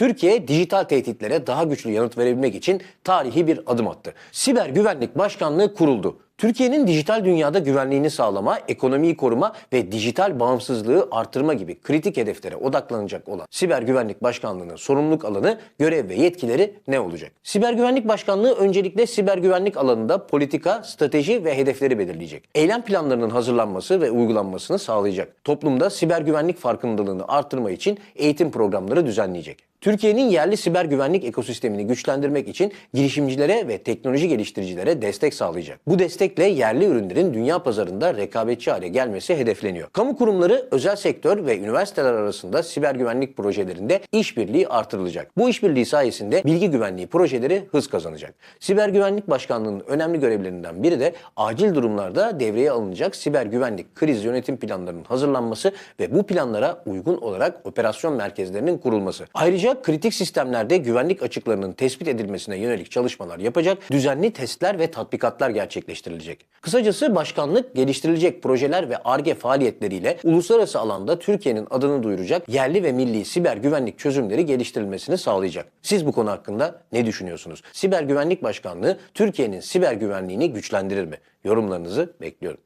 Türkiye dijital tehditlere daha güçlü yanıt verebilmek için tarihi bir adım attı. Siber Güvenlik Başkanlığı kuruldu. Türkiye'nin dijital dünyada güvenliğini sağlama, ekonomiyi koruma ve dijital bağımsızlığı artırma gibi kritik hedeflere odaklanacak olan Siber Güvenlik Başkanlığı'nın sorumluluk alanı, görev ve yetkileri ne olacak? Siber Güvenlik Başkanlığı öncelikle siber güvenlik alanında politika, strateji ve hedefleri belirleyecek. Eylem planlarının hazırlanması ve uygulanmasını sağlayacak. Toplumda siber güvenlik farkındalığını artırma için eğitim programları düzenleyecek. Türkiye'nin yerli siber güvenlik ekosistemini güçlendirmek için girişimcilere ve teknoloji geliştiricilere destek sağlayacak. Bu destekle yerli ürünlerin dünya pazarında rekabetçi hale gelmesi hedefleniyor. Kamu kurumları, özel sektör ve üniversiteler arasında siber güvenlik projelerinde işbirliği artırılacak. Bu işbirliği sayesinde bilgi güvenliği projeleri hız kazanacak. Siber Güvenlik Başkanlığı'nın önemli görevlerinden biri de acil durumlarda devreye alınacak siber güvenlik kriz yönetim planlarının hazırlanması ve bu planlara uygun olarak operasyon merkezlerinin kurulması. Ayrıca kritik sistemlerde güvenlik açıklarının tespit edilmesine yönelik çalışmalar yapacak, düzenli testler ve tatbikatlar gerçekleştirilecek. Kısacası başkanlık geliştirilecek projeler ve ARGE faaliyetleriyle uluslararası alanda Türkiye'nin adını duyuracak yerli ve milli siber güvenlik çözümleri geliştirilmesini sağlayacak. Siz bu konu hakkında ne düşünüyorsunuz? Siber Güvenlik Başkanlığı Türkiye'nin siber güvenliğini güçlendirir mi? Yorumlarınızı bekliyorum.